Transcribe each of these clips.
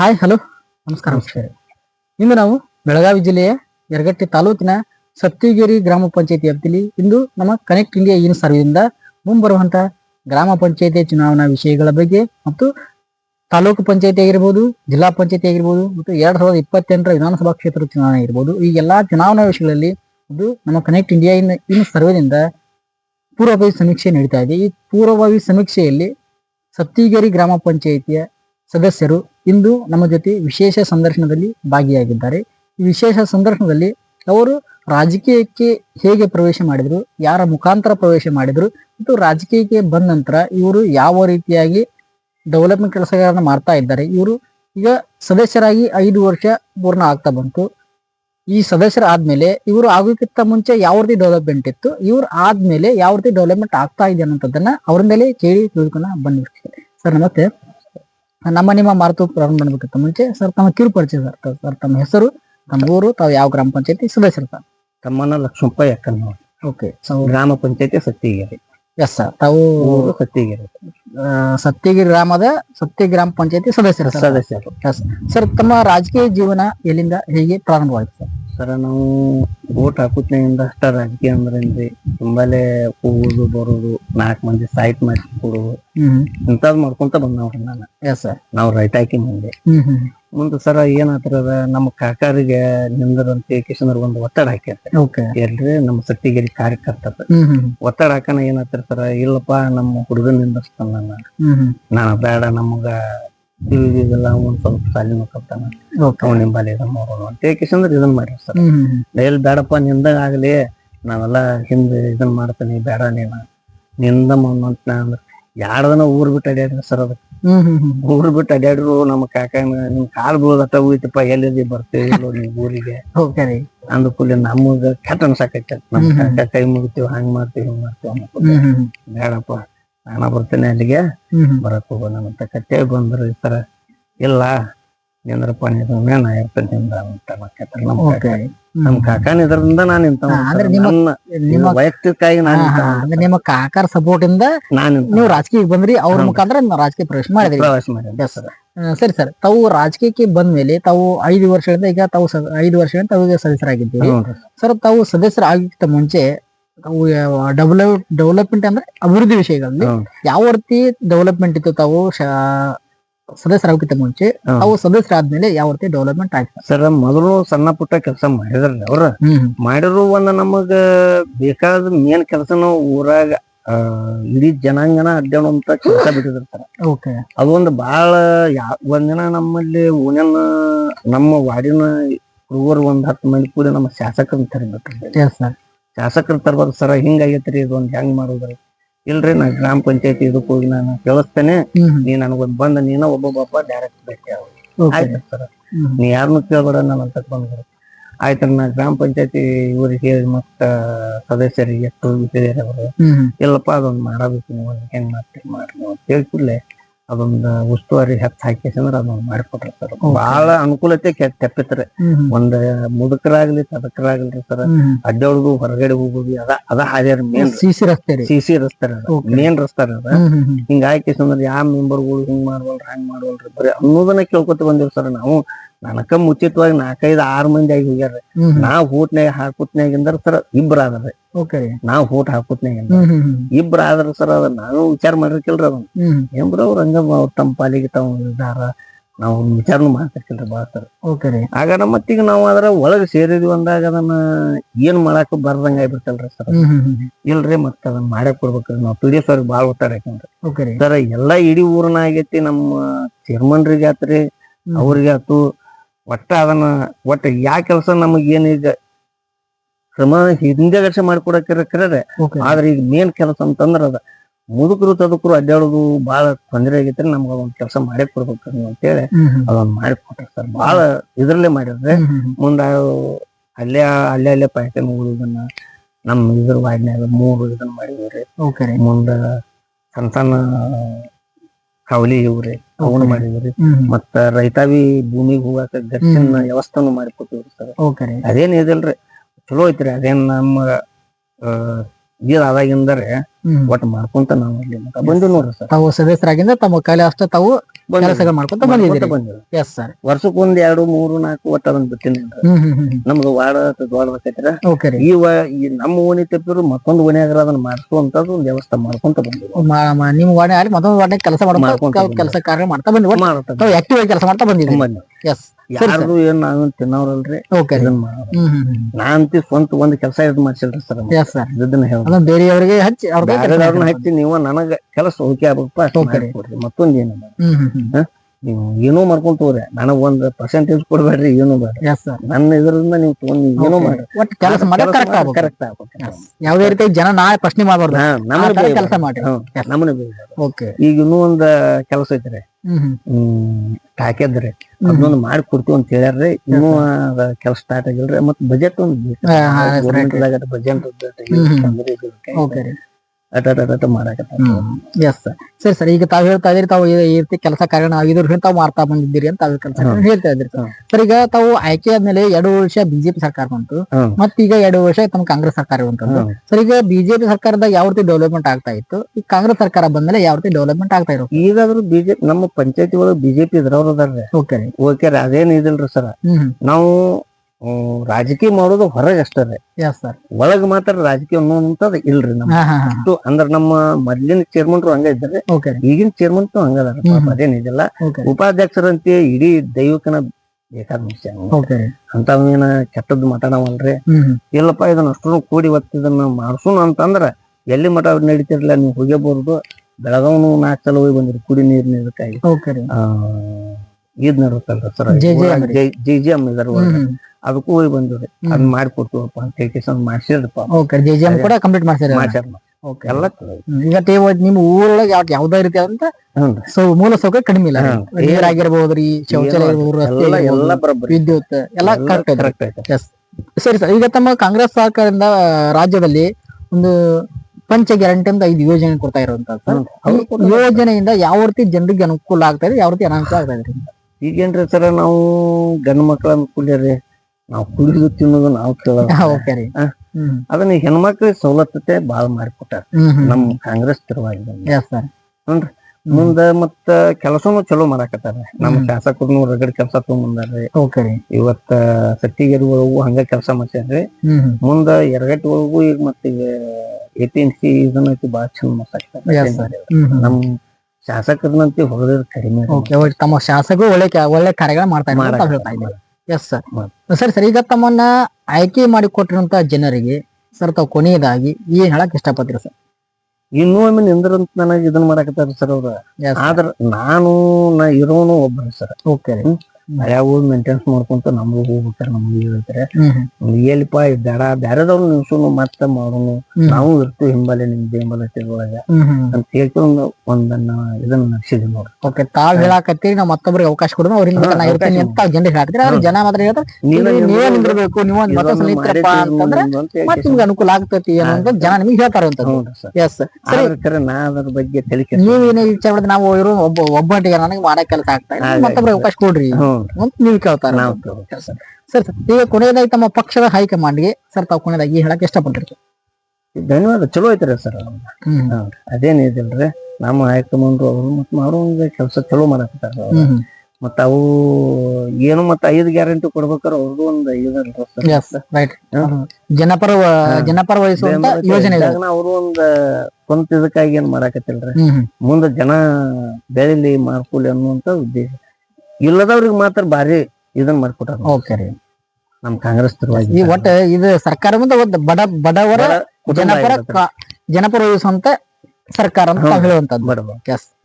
Hi hello ನಮಸ್ಕಾರ. ನಮಸ್ಕಾರ. ಇಂದು ನಾವು ಬೆಳಗಾವಿ ಜಿಲ್ಲೆಯ ಯರಗಟ್ಟಿ ತಾಲೂಕಿನ ಸತ್ತಿಗೇರಿ ಗ್ರಾಮ ಪಂಚಾಯತಿ ವ್ಯಾಪ್ತಿಯಲ್ಲಿ ಇಂದು ನಮ್ಮ ಕನೆಕ್ಟ್ ಇಂಡಿಯಾ ಇನ್ ಸರ್ವೆಯಿಂದ ಮುಂಬರುವಂತಹ ಗ್ರಾಮ ಪಂಚಾಯತಿ ಚುನಾವಣಾ ವಿಷಯಗಳ ಬಗ್ಗೆ ಮತ್ತು ತಾಲೂಕು ಪಂಚಾಯತಿ ಆಗಿರ್ಬೋದು ಜಿಲ್ಲಾ ಪಂಚಾಯತಿ ಆಗಿರ್ಬೋದು ಮತ್ತು ಎರಡ್ ಸಾವಿರದ ಇಪ್ಪತ್ತೆಂಟರ ವಿಧಾನಸಭಾ ಕ್ಷೇತ್ರ ಚುನಾವಣೆ ಇರ್ಬೋದು ಈ ಎಲ್ಲಾ ಚುನಾವಣಾ ವಿಷಯಗಳಲ್ಲಿ ಇದು ನಮ್ಮ ಕನೆಕ್ಟ್ ಇಂಡಿಯಾ ಇನ್ ಇನ್ ಸರ್ವೆದಿಂದ ಪೂರ್ವಭಾವಿ ಸಮೀಕ್ಷೆ ನಡೀತಾ ಇದೆ. ಈ ಪೂರ್ವಭಾವಿ ಸಮೀಕ್ಷೆಯಲ್ಲಿ ಸತ್ತಿಗೇರಿ ಗ್ರಾಮ ಪಂಚಾಯಿತಿಯ ಸದಸ್ಯರು ಇಂದು ನಮ್ಮ ಜೊತೆ ವಿಶೇಷ ಸಂದರ್ಶನದಲ್ಲಿ ಭಾಗಿಯಾಗಿದ್ದಾರೆ. ಈ ವಿಶೇಷ ಸಂದರ್ಶನದಲ್ಲಿ ಅವರು ರಾಜಕೀಯಕ್ಕೆ ಹೇಗೆ ಪ್ರವೇಶ ಮಾಡಿದ್ರು, ಯಾರ ಮುಖಾಂತರ ಪ್ರವೇಶ ಮಾಡಿದ್ರು ಮತ್ತು ರಾಜಕೀಯಕ್ಕೆ ಬಂದ ನಂತರ ಇವರು ಯಾವ ರೀತಿಯಾಗಿ ಡೆವಲಪ್ಮೆಂಟ್ ಕೆಲಸಗಳನ್ನು ಮಾಡ್ತಾ ಇದ್ದಾರೆ, ಇವರು ಈಗ ಸದಸ್ಯರಾಗಿ ಐದು ವರ್ಷ ಪೂರ್ಣ ಆಗ್ತಾ ಬಂತು. ಈ ಸದಸ್ಯರ ಆದ್ಮೇಲೆ ಇವರು ಆಗೋಕ್ಕಿಂತ ಮುಂಚೆ ಯಾವ ರೀತಿ ಡೆವಲಪ್ಮೆಂಟ್ ಇತ್ತು, ಇವ್ರು ಆದ್ಮೇಲೆ ಯಾವ ರೀತಿ ಡೆವಲಪ್ಮೆಂಟ್ ಆಗ್ತಾ ಇದೆ ಅನ್ನೋದನ್ನ ಅವರಿಂದಲೇ ಕೇಳಿ ತಿಳ್ಕೊಂಡ ಬಂದಿರ್ತೀವಿ ಸರ್, ನಮಸ್ತೆ. ನಮ್ಮ ನಿಮ್ಮ ಮಾರ್ತು ಪ್ರಾರಂಭ ಮಾಡಬೇಕಿತ್ತು ಮುಂಚೆ ಸರ್ ತಮ್ಮ ಕಿರು ಪರಿಚಯ ಸರ್ ಸರ್ ತಮ್ಮ ಹೆಸರು ತಮ್ಮ ಊರು ತಾವು ಯಾವ ಗ್ರಾಮ ಪಂಚಾಯತಿ ಸದಸ್ಯರು ಸರ್? ತಮ್ಮನ ಲಕ್ಷ್ಮಪ್ಪ ಯಾಕನ್ನೋರು ಓಕೆ ಸೊ ಗ್ರಾಮ ಪಂಚಾಯತಿ ಸತ್ತಿಗೆರೆ ಎಸ್ ಸರ್ ತಾವು ಸತ್ತಿಗೆರೆ ಸತ್ಯಗಿರಿ. ಗ್ರಾಮದ ಸತ್ಯ ಗ್ರಾಮ ಪಂಚಾಯತಿ ಸದಸ್ಯರು ಸದಸ್ಯರು. ಎಸ್ ಸರ್ ತಮ್ಮ ರಾಜಕೀಯ ಜೀವನ ಎಲ್ಲಿಂದ ಹೇಗೆ ಪ್ರಾರಂಭವಾಯಿತು ಸರ್? ಸರ ನಾವು ಓಟ್ ಹಾಕುತ್ನಿಂದ ಅಷ್ಟ ರಾಜಕೀಯ ಅಂದ್ರೆ ತುಂಬಾಲೇ ಹೋಗುದು ಬರೋದು ನಾಲ್ಕು ಮಂದಿ ಸೈಟ್ ಮಾಡಿ ಕೊಡುದು. ಇಂಥದ್ ಮಾಡ್ಕೊಂತ ಬಂದವ್ರಿ ನಾನು. ಎಸ್ ಸರ್ ನಾವು ರೈಟ್ ಹಾಕಿ ಮುಂದೆ. ಮುಂದೆ ಸರ ಏನಾತರ ನಮ್ಮ ಕಾಕಾರಿಗೆ ನಿಂದರಂತೆ ಕಿಶನರ್ ಒಂದು ಒತ್ತಡ ಹಾಕ್ಯಾರ. ಎಲ್ರಿ ನಮ್ಮ ಕಾರ್ಯಕರ್ತರು. ಹ್ಮ್ ಹ್ಮ್ ಒತ್ತಡ ಹಾಕನ ಏನಾತಾರ ಸರ ಇಲ್ಲಪ್ಪ ನಮ್ಮ ಹುಡುಗನ್ ನಿಂದರ್ಸ್ತಾನ ನಾನು ಬೇಡ ನಮಗ ಇವೆಲ್ಲ ಒಂದ್ ಸ್ವಲ್ಪ ಸಾಲಿ ಕಲ್ತಾನ ಓಕೆ ಅವ್ ನಿಂಬಲ್ಲಿ ಇದನ್ನ ಮಾಡೋಣ ಅಂತ ಯಾಕೆಂದ್ರೆ ಇದನ್ನ ಮಾಡಿ ಸರ್ ಎಲ್ ಬೇಡಪ್ಪ ನಿಂದ ಆಗ್ಲಿ ನಾವೆಲ್ಲ ಹಿಂದೆ ಇದನ್ನ ಮಾಡ್ತೀನಿ ಬೇಡ ನೀನ ನಿಂದ ಅಂತ ಅಂದ್ರೆ ಯಾರ್ದನ ಊರ್ ಬಿಟ್ಟು ಅಡ್ಯಾಡ್ರಿ ಸರ್ ಅದಕ್ಕೆ ಊರ್ ಬಿಟ್ಟು ಅಡ್ಯಾಡ್ರು ನಮ್ಮ ಕಾಕನ ನಿಮ್ ಕಾಲ್ ಬೀಳದತ್ತ ಹೋಯ್ತಪ್ಪ ಎಲ್ಲಿದಿ ಬರ್ತೇವಿ ಇಲ್ಲೋ ನಿಮ್ ಊರಿಗೆ ಅಂದ ಕೂಲಿ ನಮಗ ಕೆಟ್ಟ ಅನ್ಸಾಕೈತೆ ನಮ್ ಕಾಕ ಕೈ ಮುಗಿತೀವಿ ಹಂಗ್ ಮಾಡ್ತೀವಿ ಹಿಂಗ್ ಮಾಡ್ತೀವಿ ಬೇಡಪ್ಪ ನಾನ ಬರ್ತೇನೆ ಅಲ್ಲಿಗೆ. ಬರಕ್ ಹೋಗೋಣ ಅಂತ ಕಟ್ಟೆ ಬಂದ್ರು ಈ ತರ ಇಲ್ಲ ನಿಂದ್ರಪ್ಪ ನಿಂದ್ರೆ ನಾ ಇರ್ತೇನೆ ನಿಂದ ಅಂತ ನಮ್ ಕಾಕ. ಇದ್ರಿಂದ ನಮ್ ಕಾಕನ ಇದರಿಂದ ನಾನ್ ನಿಂತ ಅಂದ್ರೆ ನಿಮ್ಮ- ವೈಯಕ್ತಿಕ ನಾನ್ ಅಂದ್ರೆ ನಿಮ್ಮ ಕಾಕರ ಸಪೋರ್ಟ್ ಇಂದ ನಾನ್ ನೀವು ರಾಜಕೀಯಕ್ಕೆ ಬಂದ್ರಿ ಅವ್ರ. ಮುಖಾಂತರ ರಾಜಕೀಯ ಪ್ರವೇಶ ಮಾಡಿದ್ರಿ. ಪ್ರವೇಶ ಮಾಡಿದ್ದೆ ಸರ್. ಸರಿ ಸರ್. ತಾವು ರಾಜಕೀಯಕ್ಕೆ ಬಂದ ಮೇಲೆ ತಾವು ಐದು ವರ್ಷಗಳಿಂದ ಈಗ ತಾವು ಐದು ವರ್ಷಗಳಿಂದ ತಾವು ಸದಸ್ಯರಾಗಿದ್ದೀರಿ. ಸರ್ ತಾವು ಸದಸ್ಯರಾಗಿದ್ದ ಮುಂಚೆ ತಾವು ಡೆವಲಪ್ ಡೆವಲಪ್ಮೆಂಟ್ ಅಂದ್ರೆ ಅಭಿವೃದ್ಧಿ ವಿಷಯಗಳಲ್ಲಿ. ಯಾವ ರೀತಿ ಡೆವಲಪ್ಮೆಂಟ್ ಇತ್ತು ತಾವು ಸದಸ್ಯರಾಗಿತ್ತ ಮುಂಚೆ ಅವು ತಾವು ಸದಸ್ಯರಾದ್ಮೇಲೆ ಯಾವ ರೀತಿ ಡೆವಲಪ್ಮೆಂಟ್ ಆಯ್ತು? ಸರ್ ಮೊದಲು ಸಣ್ಣ ಪುಟ್ಟ ಕೆಲಸ ಮಾಡಿದ್ರಲ್ಲ ಅವ್ರ? ಮಾಡಿರೋ ಒಂದ್ ನಮಗ ಬೇಕಾದ ಮೇನ್ ಕೆಲಸನ ಊರಾಗ ಇಡೀ ಜನಾಂಗನ ಅಡ್ಡಾಡುವಂತ ಕೆಲಸ ಬಿಟ್ಟಿದಿರ್ತಾರ ಅದೊಂದು ಬಾಳ ಯಾ ಒಂದಿನ ನಮ್ಮಲ್ಲಿ ಓಣ್ಯನ ನಮ್ಮ ವಾರ್ಡಿನ ಹುಡುಗರು ಒಂದ್ ಹತ್ತು ಮಂದಿ ಕೂಡ ನಮ್ಮ ಶಾಸಕರನ್ನ ಸರ್ ಶಾಸಕರು ತರ್ಬೋದು ಸರ ಹಿಂಗಾಗೈತ್ರಿ ಇದೊಂದ್ ಹೆಂಗ್ ಮಾಡೋದ್ರಿ? ಇಲ್ರಿ ನಾ ಗ್ರಾಮ ಪಂಚಾಯತಿ ಇದಕ್ ಹೋಗಿ ನಾನು ಕೇಳಿಸ್ತೇನೆ. ನೀ ನನಗೊಂದ್ ಬಂದ ನೀನ ಒಬ್ಬೊಬ್ಬ ಡೈರೆಕ್ಟ್ ಭೇಟಿ ಆಗ ಆಯ್ತು ಸರ್. ನೀ ಯಾರನ್ನು ಕೇಳ್ಬೇಡ ನಾನು ಅಂತ ಬಂದ್ರು ಆಯ್ತು ನಾ ಗ್ರಾಮ ಪಂಚಾಯತಿ ಇವ್ರಿಗೆ ಹೇಳಿ ಮತ್ತ ಸದಸ್ಯರಿಗೆ ಎಷ್ಟು ಅವರು. ಇಲ್ಲಪ್ಪ ಅದೊಂದ್ ಮಾಡಬೇಕು ನೀವು ಹೆಂಗ್ ಮಾಡ್ತೀರಿ ಮಾಡ್ರಿ ನೀವು ಅಂತ ಹೇಳಿ ಅದೊಂದ್ ಉಸ್ತುವಾರಿ ಹೆಚ್ಚು ಹಾಕಿ ಅಂದ್ರೆ ಮಾಡಿಕೊಟ್ಟಿರ್ತಾರ. ಮಾಡಿಕೊಟ್ರಿ ಸರ್ Okay. ಬಹಳ ಅನುಕೂಲತೆ ತಪ್ಪಿತ್ರಿ ಒಂದ್ ಮುದುಕರಾಗ್ಲಿ ತದಕರಾಗ್ಲಿ ಸರ್ ಅಡ್ಡಾಡುದು ಹೊರಗಡೆ ಹೋಗುದು ಅದ ಅದ ಹಾದಿಯರ್ ಮೇನ್ ಸಿ ಸಿ ರಸ್ತೆ ಸಿಸಿ ರಸ್ತೆ. ಮೇನ್ ರಸ್ತೆ ಅದ. ಹ್ಮ್ ಹ್ಮ್ ಹ್ಮ್. ಹಿಂಗ ಆಯ್ಕೆ ಅಂದ್ರೆ ಯಾವ ಮೆಂಬರ್ಗಳು ಹಿಂಗ್ ಮಾಡ್ವಲ್ರಿ ಹಂಗ್ ಮಾಡ್ವಲ್ರಿ ಬರೀ ಅನ್ನೋದನ್ನ ಕೇಳ್ಕೊತ ಬಂದಿವ್ ಸರ್ ನಾವು. ನನಕ ಮುಚಿತವಾಗಿ ನಾಲ್ಕೈದು ಆರ್ ಮಂದಿ ಆಗಿ ಹೋಗ್ಯಾರ ನಾ ಹೂಟ್ನ್ಯಾಗ ಹಾಕುತ್ನ್ಯಾಗಿಂದ್ರ ಸರ್ ಇಬ್ರ ಆದ್ರೆ ಓಕೆ ರೀ. ನಾವ್ ಹೂಟ್ ಹಾಕುತ್ನ್ಯಾಗಿಂದ. ಇಬ್ರ ಆದ್ರ ಸರ್ ಅದ ನಾನು ವಿಚಾರ ಮಾಡಿರ್ಕಿಲ್ರಿ ಅದನ್ನ. ಏನ್ರ ಅವ್ರ ಹಂಗ ಅವ್ರ ತಮ್ಮ ಪಾಲಿಗೆ ತಾವ್ ಇದಾರ. ನಾವು ವಿಚಾರನು ಮಾಡ್ತಿರ್ಕಿಲ್ರಿ ಬಾಳ ಸರ್. ಆಗ ಮತ್ತೀಗ ನಾವು ಅದ್ರ ಒಳಗ್ ಸೇರಿದ್ವಿ ಅಂದಾಗ ಅದನ್ನ ಏನ್ ಮಾಡಾಕ ಬರ್ದಂಗ ಆಗ್ಬಿಡ್ತಲ್ರಿ ಸರ್ ಇಲ್ರಿ ಮತ್ತ ಅದನ್ನ ಮಾಡಕ್ ಕೊಡ್ಬೇಕ್ರಿ. ನಾವು ಪಿ ಡಿ ಎಸ್ ಅವ್ರಿಗೆ ಬಾಳ ಒತ್ತಾರ ಯಾಕಂದ್ರೆ ಸರ್ ಎಲ್ಲಾ ಇಡೀ ಊರ್ನ ಆಗೇತಿ ನಮ್ಮ ಚೇರ್ಮನ್ರಿಗೆ ಆತ್ರಿ. ಅವ್ರಿಗೆ ಆತು. ಒಟ್ಟ ಅದನ್ನ ಒಟ್ಟ ಯಾ ಕೆಲಸ ನಮಗ್ ಏನ್ ಈಗ ಕ್ರಮ ಹಿಂದೆ ವರ್ಷ ಮಾಡ್ಕೊಡಕ್ಕಿರ ಕರೆ ಆದ್ರೆ ಈಗ ಮೇನ್ ಕೆಲಸ ಅಂತಂದ್ರ ಅದ. ಮುದುಕರು ತದುಕರು ಅಡ್ಡಾಡೋದು ಬಹಳ ತೊಂದರೆ ಆಗೈತ್ರಿ ನಮ್ಗ ಒಂದ್ ಕೆಲಸ ಮಾಡಿ ಕೊಡ್ಬೇಕು ಅಂತೇಳಿ ಅದೊಂದ್ ಮಾಡಿ ಸರ್ ಬಹಳ ಇದ್ರಲ್ಲೇ ಮಾಡಿದ್ರೆ ಮುಂದ ಅಲ್ಲೇ ಅಲ್ಲೇ ಅಲ್ಲೇ ಪಾಯ್ತಾನ ಮುಗಿದನ್ನ ನಮ್ ಇದ್ರ ವಾರ್ಡ್ನ್ಯಾಗ ಮೂರು ಇದನ್ನ ಮಾಡಿದ್ರಿ ಮುಂದ ಸಣ್ಣ ಸಣ್ಣ ಕವಲಿ ಇವ್ರಿ ಅವನು ಮಾಡಿದ್ರಿ. ಮತ್ತ ರೈತಾವಿ ಭೂಮಿಗೆ ಹೋಗಾಕ ಘರ್ಷಣ ವ್ಯವಸ್ಥೆನು ಮಾಡಿಕೊಟ್ಟಿವ್ರಿ ಸರ್ ಅದೇನ್ ಇದಿಲ್ರಿ ಚಲೋ ಐತ್ರಿ ಅದೇನ್ ನಮ್ಮ ಇದ್ ಆದಾಗಿಂದರೆ ಒಟ್ ಮಾಡ್ಕೊಂತ ನಾವ್ ಇಲ್ಲಿ ಬಂದಿವ್ ನೋಡ್ರಿ ಸರ್ ತಾವು ಸದಸ್ಯರಾಗಿಂದ ತಮ್ಮ ಕಾಲಿ ಅಷ್ಟ ತಾವು. ಕೆಲಸಗಳು ಮಾಡ್ಕೊಂತ ಬಂದಿದ್ದೀರಿ. ಬಂದಿದೆ. ಎಸ್ ಸರ್ ವರ್ಷಕ್ಕೆ ಒಂದ್ ಎರಡು ಮೂರು ನಾಲ್ಕು ಒಟ್ಟ ಅದನ್ನ ಬಿಟ್ಟಿನಿ ನಮ್ದು ವಾಡ ದೊಡ್ಡದೈತ್ರ ಓಕೆ ರೀ. ಈ ವ ಈ ನಮ್ಮ ಓಣಿ ತಪ್ಪಿದ್ರು ಮತ್ತೊಂದು ಓಣಿಯಾಗ್ರ ಅದನ್ನ ಮಾಡಿಸುವಂತದ್ದು ಒಂದು ವ್ಯವಸ್ಥೆ ಮಾಡ್ಕೊಂತ ಬಂದಿವಿ ಮಾ- ಮ- ನಿಮ್ ವಾರ್ಡ್ ಅಲ್ಲಿ ಮತ್ತೊಂದು ವಾರ್ಡ್ ಕೆಲಸ ಮಾಡ್ಕೊಂತ. ಕೆಲಸ ಕಾರ್ಯ ಮಾಡ್ತಾ ಬಂದ್ವಿ ಒಟ್ಟು ಮಾಡ್ತಾ ತಾವು ಆಕ್ಟಿವ್ ಆಗಿ ಕೆಲಸ ಮಾಡ್ತಾ ಬಂದಿದ್ದೀರಿ. ಎಸ್ ಸರಿ ಸರ್. ಯಾರು ಏನ್ ನಾವು ತಿನ್ನವ್ರಲ್ರಿ ಓಕೆ ರೀ. ಇದನ್ನ ಮಾಡೋರು ಹ್ಮ್ ಹ್ಮ್ ಹ್ಮ್. ನಾ ಅಂತಿ ಸ್ವಂತ ಒಂದ್ ಕೆಲಸ ಇದ್ ಮಾಡ್ಸಿಲ್ರಿ ಸರ್ ಎಸ್ ಸರ್ ಇದನ್ನ ಹೇಳ ಅದನ್ನ ಬೇರೆಯವರಿಗೆ ಹಚ್ಚಿ ಅವ್ರ ಹಚ್ಚಿ ನೀವು ನನಗ ಕೆಲಸ ಓಕೆ ಆಗ್ಬೇಕಪ್ಪ ಅಷ್ಟು Okay ರೀ. ಕೊಡ್ರಿ ಮತ್ತೊಂದ್ ಏನಿಲ್ಲ. ಹ್ಮ್ ಹ್ಮ್ ಹ್ಮ್. ನೀವು ಏನೋ ಮಾಡ್ಕೊಂತ ತಗೋರಿ ನನಗ್ ಒಂದ್ ಪರ್ಸೆಂಟೇಜ್ ಕೊಡ್ಬೇಡ್ರಿ ಏನು ಬೇಡ. ಎಸ್ ಸರ್ ನನ್ನ ಇದರಿಂದ ನೀವು ತಗೊಂಡ್ ಏನೋ ಮಾಡ್ರಿ. ಒಟ್ಟು ಕೆಲಸ ಮಾಡಿ ಕರೆಕ್ಟ್ ಆಗ್ಬೇಕು. ಕರೆಕ್ಟ್ ಆಗ್ಬೇಕು. ಯಾವುದೇ ರೀತಿ ಜನ ನಾಳೆ ಪ್ರಶ್ನೆ ಮಾಡಬಾರ್ದು. ಕೆಲಸ ಮಾಡಿ ಓಕೆ ಈಗ ಇನ್ನೂ ಒಂದ್ ಕೆಲಸ ಐತ್ರಿ ಹ್ಮ್ ಅದನ್ನೊಂದು ಮಾಡಿ ಕೊಡ್ತೀವಿ ಅಂತ ಹೇಳ್ಯಾರ್ರಿ ಇನ್ನೂ ಅದ ಕೆಲಸ ಸ್ಟಾರ್ಟ್ ಆಗಿಲ್ರಿ. ಮತ್ತ್ ಬಜೆಟ್ ಒಂದು ಬಜೆಟ್ ಅಟ ಮಾಡಾಕತ್ತಾರ. ಎಸ್ ಸರ್ ಸರಿ ಸರ್. ಈಗ ತಾವ್ ಹೇಳ್ತಾ ಇದ್ರಿ ತಾವು ಈ ರೀತಿ ಕೆಲಸ ಕಾರಣ ಆಗಿದ್ರು ಇದ್ರ ತಾವು ಮಾಡ್ತಾ ಬಂದಿದ್ದೀರಿ ಅಂತ ತಾವು ಕೆಲಸ ಹೇಳ್ತಾ ಇದ್ರಿ ಸರ್ ಈಗ ತಾವು ಆಯ್ಕೆ ಆದ್ಮೇಲೆ ಎರಡು ವರ್ಷ ಬಿಜೆಪಿ ಸರ್ಕಾರ ಬಂತು. ಮತ್ತೀಗ ಎರಡು ವರ್ಷ ತಮ್ಮ ಕಾಂಗ್ರೆಸ್ ಸರ್ಕಾರ ಬಂತು. ಸರ್ ಈಗ ಬಿಜೆಪಿ ಸರ್ಕಾರದಾಗ ಯಾವ ರೀತಿ ಡೆವಲಪ್ಮೆಂಟ್ ಆಗ್ತಾ ಇತ್ತು? ಈ ಕಾಂಗ್ರೆಸ್ ಸರ್ಕಾರ ಬಂದ್ಮೇಲೆ ಯಾವ ರೀತಿ ಡೆವಲಪ್ಮೆಂಟ್ ಆಗ್ತಾ ಇರೋ ಈಗಾದ್ರೂ ಬಿಜೆಪಿ ನಮ್ಮ ಪಂಚಾಯತಿ ಒಳಗೆ ಬಿಜೆಪಿ ಇದ್ರವ್ರ ಅದಾರ್ರಿ. ಓಕೆ ಓಕೆ ಅದೇನ್ ಇದಿಲ್ರಿ ಸರ್ ನಾವು ರಾಜಕೀಯ ಮಾಡೋದು ಹೊರಗೆ ಅಷ್ಟೇ ರೀ ಎಸ್ ಸರ್ ಒಳಗ್ ಮಾತ್ರ ರಾಜಕೀಯ ಅನ್ನೋಂಥದ್ದು ಇಲ್ರಿ ನಮ್ಮ ಅಷ್ಟು ಅಂದ್ರ ನಮ್ಮ ಮೊದ್ಲಿನ ಚೇರ್ಮನ್ರು ಹಂಗ ಇದ್ದಾರೆ. ಈಗಿನ ಚೇರ್ಮನ್ ಹಂಗದಾರ. ಅದೇನಿದಿಲ್ಲ ಉಪಾಧ್ಯಕ್ಷರಂತೆ ಇಡೀ ದೈವಕನ ಬೇಕಾದ ವಿಷಯ ಅಂತವೇನ ಕೆಟ್ಟದ್ದು ಮಾತಾಡವಲ್ರಿ. ಇಲ್ಲಪ್ಪ ಇದನ್ನ ಅಷ್ಟು ಕೂಡಿ ಒತ್ತಿ ಇದನ್ನ ಮಾಡ್ಸೋಣ ಅಂತಂದ್ರ ಎಲ್ಲಿ ಮಠ ನಡೀತಿರ್ಲಿಲ್ಲ ನೀವು ಹೋಗೇಬಹುದು ಬೆಳಗಾವ್ನು ನಾಲ್ಕು ಸಲ ಹೋಗಿ ಬಂದ್ರಿ ಕುಡಿ ನೀರಿನ ಇದಕ್ಕಾಗಿ ಇದ್ ನಡುತ್ತಲ್ರ ಸರ್. ಜಿ. ಜಿ ಎಂ ಇದಾರ ಅದಕ್ಕೂ ಹೋಗಿ ಬಂದ್ರಿ. ಅದ್ ಮಾಡ್ಕೊಡ್ತೀವಪ್ಪ ಅಂತ ಹೇಳಿ ಮಾಡ್ಸಿದ್ರಪ್ಪ. ಓಕೆ ಜೆ ಜಿ ಎಂ ಕೂಡ ಕಂಪ್ಲೀಟ್ ಮಾಡ್ಸಿರ ಮಾಡ್ಸ್ಯಾರ ಓಕೆ ಎಲ್ಲ ಚಲೋ ಐತಿ. ಈಗ ಟೇವ್ ನಿಮ್ಮ ಊರೊಳಗೆ ಯಾವ ಯಾವ್ದೇ ರೀತಿ ಅಂತ ಹ್ಞೂನ್ರಿ. ಸೊ ಮೂಲ ಸೌಕರ್ಯ ಕಡಿಮೆ ಇಲ್ಲ. ಹ್ಮ್. ನೀರಾಗಿರ್ಬೋದ್ರಿ ಶೌಚಾಲಯ ಇರ್ಬೋದು ರಸ್ತೆ ಎಲ್ಲ ಇರ್ಬೋದು, ಎಲ್ಲ ಬರೋಬ್ಬರಿ. ವಿದ್ಯುತ್ ಎಲ್ಲ ಕರೆಕ್ಟ್ ಇದೆ ಐತೆ ಸರಿ ಸರ್ ಈಗ ತಮ್ಮ ಕಾಂಗ್ರೆಸ್ ಸರ್ಕಾರದಿಂದ ಆ, ರಾಜ್ಯದಲ್ಲಿ ಒಂದು ಪಂಚ ಗ್ಯಾರಂಟಿ ಅಂತ ಐದು ಯೋಜನೆ ಕೊಡ್ತಾ ಇರುವಂತದ್ದು ಸರ್. ಹ್ಮ್. ಅವ್ರು ಈ ಯೋಜನೆಯಿಂದ ಯಾವ ರೀತಿ ಜನರಿಗೆ ಅನುಕೂಲ ಆಗ್ತಾ ಇದೆ ಯಾವ ರೀತಿ ಅನಾನುಕೂಲ ಆಗ್ತಾ ಇದೆ ಈಗೇನ್ರಿ ಸರ ನಾವು ಗಂಡು ಮಕ್ಕಳ ಕುಲಿಯರಿ ನಾವು ಕುಡಿದು ತಿನ್ನೋದು ನಾವು ಕೇಳೋದು ರೀ. ಅದನ್ನ ಹೆಣ್ಮಕ್ಳಿಗೆ ಸವಲತ್ತತೆ ಬಾಳ ಮಾಡಿಕೊಟ್ಟಾರ. ನಮ್ ಕಾಂಗ್ರೆಸ್ ತರವಾಗಿ ಹ್ಞೂನ್ರಿ. ಮುಂದ ಮತ್ತ ಕೆಲಸನು ಚಲೋ ಮಾಡಾಕತ್ತಾರ. ನಮ್. ಶಾಸಕರು ರಗಡ್ ಕೆಲಸ ತಗೊಂಬಂದಾರ್ರಿ. ಓಕೆ ಇವತ್ತ ಸತ್ತಿಗೆರಿ ಒಳಗೂ ಹಂಗ ಕೆಲಸ ಮಾಡ್ಸ್ಯಾರ್ರಿ. ಮುಂದ ಎರಗಟ್ಟಿ ಒಳಗೂ ಈಗ ಮತ್ತ ಈಗ ಎ ಪಿ ಎಂ ಸಿ ಇದನ್ನ ಐತಿ ಬಾಳ ಚಲೋ ಹ್ಮ್ ನಮ್ ಶಾಸಕರನಂತೆ ಹೊಡೆದ್ರ ಕಡಿಮೆ ತಮ್ಮ ಶಾಸಕರು ಒಳ್ಳೆ ಒಳ್ಳೆ ಕಾರ್ಯಗಳ ಮಾಡ್ತಾ ಎಸ್ ಸರ್ ಸರಿ ಸರ್. ಈಗ ತಮ್ಮನ್ನ ಆಯ್ಕೆ ಮಾಡಿ ಕೊಟ್ಟಿರುವಂತ ಜನರಿಗೆ ಸರ್ ತಾವು ಕೊನೆಯದಾಗಿ ಏನ್ ಹೇಳಕ್ ಇಷ್ಟಪಡ್ತೀರಿ ಸರ್ ಇನ್ನೂ ಒಮ್ಮೆ ನಿಂದ್ರಂತ ನನಗೆ ಇದನ್ನ ಮಾಡಕತ್ತಾರ ಸರ್ ಅವ್ರ. ಆದ್ರ ನಾನು ನಾ ಇರೋನು ಒಬ್ಬರು ಸರ್ ಓಕೆ ರೀ ಹೋಗಿ ಮೇಂಟೆನ್ಸ್ ಮಾಡ್ಕೊಂತ ನಮಗೂ ಹೋಗ್ಬೇಕಾರೆ ನಮ್ಗೆ ಹೇಳ್ತಾರೆ. ಎಲ್ಲಿಪ್ಪ ಬೇಡ ಬ್ಯಾರೆದವ್ರು ನಿಲ್ಸೋನು ಮತ್ತೆ ಮಾಡೋನು ನಾವು ಇರ್ತೀವಿ ಹಿಂಬಲೆ ನಿಮ್ ಬೆಂಬಲ ಹ್ಮ್ ಅಂತ ಹೇಳ್ಕೊಂಡು ಒಂದನ್ನ ಇದನ್ನ ನಡೆಸಿದ್ವಿ ನೋಡ್ರಿ. ಓಕೆ ತಾವ್ ಹೇಳಾಕತ್ತೀರಿ ನಾವು ಮತ್ತೊಬ್ಬರಿಗೆ ಅವಕಾಶ ಕೊಡೋದು ಅವ್ರಿಂದ ನಾ ಇರ್ತೀನಿ ಅಂತ ಜನರಿಗೆ ಹಾಕಿದ್ರೆ ಅವ್ರ ಜನ ಮಾತ್ರ ಹೇಳ್ತಾರೆ ನೀವೇ ನಿಂದಿರ್ಬೇಕು ನೀವು ಒಂದ್ ಮತ್ತೊಂದ್ ನಿಂತ್ರಪ್ಪ ಅಂತಂದ್ರೆ ಮತ್ತೆ ನಿಮ್ಗೆ ಅನುಕೂಲ ಆಗ್ತೈತಿ ಅನ್ನೋ ಜನ ನಿಮಗೆ ಹೇಳ್ತಾರೆ ಅಂತ. Yes sir. ನಾ ಅದ್ರ ಬಗ್ಗೆ ನೀವು ನೀವೇನೇ ವಿಚಾರ ಮಾಡಿದ್ರೆ ನಾವು ಇರೋ ಒಬ್ಬ ಒಬ್ಬಟ್ಟಿಗೆ ನನಗೆ ಮಾಡೋ ಕೆಲಸ ಆಗ್ತಾ ಮತ್ತೊಬ್ಬರಿಗೆ ಅವಕಾಶ ಕೊಡ್ರಿ. ಅಂತ ನೀವು ಕೇಳ್ತಾರೆ ನಾವು ಸರ್ ಸರ್. ಈಗ ಕೊನೆಯದಾಗಿ ತಮ್ಮ ಪಕ್ಷದ ಹೈಕಮಾಂಡ್ಗೆ ಸರ್ ತಾವು ಕೊನೆಯದಾಗಿ ಹೇಳಕ್ಕೆ ಹೇಳಕ್ ಇಷ್ಟಪಟ್ಟಿರ್ತೀವಿ ಧನ್ಯವಾದ. ಚಲೋ ಐತ್ರಿ ಸರ್. ಅದೇನು ಅದೇನ್ ಇದಿಲ್ರಿ. ನಮ್ಮ ಹೈಕಮಾಂಡ್ ಅವರು ಮತ್ತೆ ಮಾಡೋ ಕೆಲಸ ಚಲೋ ಮಾಡಕತ್ತಾರ. ಅವ್ರು. ಮತ್ತ ಅವು ಏನು ಮತ್ತ ಐದು ಗ್ಯಾರಂಟಿ ಕೊಡ್ಬೇಕಾರ ಅವ್ರದ್ದು ಒಂದು ಜನಪರ ಜನಪರ ವಹಿಸುವಂತ ಯೋಜನೆ ಅವರು ಒಂದು ಸ್ವಂತ ಇದಕ್ಕಾಗಿ ಏನ್ ಮಾಡಾಕತ್ತಿಲ್ರಿ? ಮುಂದ ಜನ ಬೆಳಿಲಿ ಮಾಡ್ಕೊಳ್ಳಿ ಅನ್ನುವಂತ ಉದ್ದೇಶ. ಇಲ್ಲದವ್ರಿಗೆ ಮಾತ್ರ ಭಾರಿ ಇದನ್ನ ಮಾಡ್ಕೊಟ್ಟಾರ. ಓಕೆ ರೀ. ನಮ್ ಕಾಂಗ್ರೆಸ್ ಪರವಾಗಿ ಈ ಒಟ್ಟ ಇದು ಸರ್ಕಾರ ಮುಂದೆ ಒಂದು ಬಡ ಬಡವರ ಜನಪರ. ಕಾ- ಜನಪರ ಉಳಿಸುವಂತ ಸರ್ಕಾರ ಅಂತ ತಾವು. ಹೇಳುವಂತದ್ದು.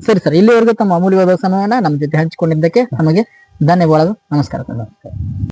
ಸರಿ ಸರ್ ಇಲ್ಲಿವರೆಗೂ ತಮ್ಮ ಅಮೂಲ್ಯವಾದ ಸಮಯವನ್ನ ನಮ್ಮ ಜೊತೆ ಹಂಚಿಕೊಂಡಿದ್ದಕ್ಕೆ ನಮಗೆ ಧನ್ಯವಾದ ನಮಸ್ಕಾರ.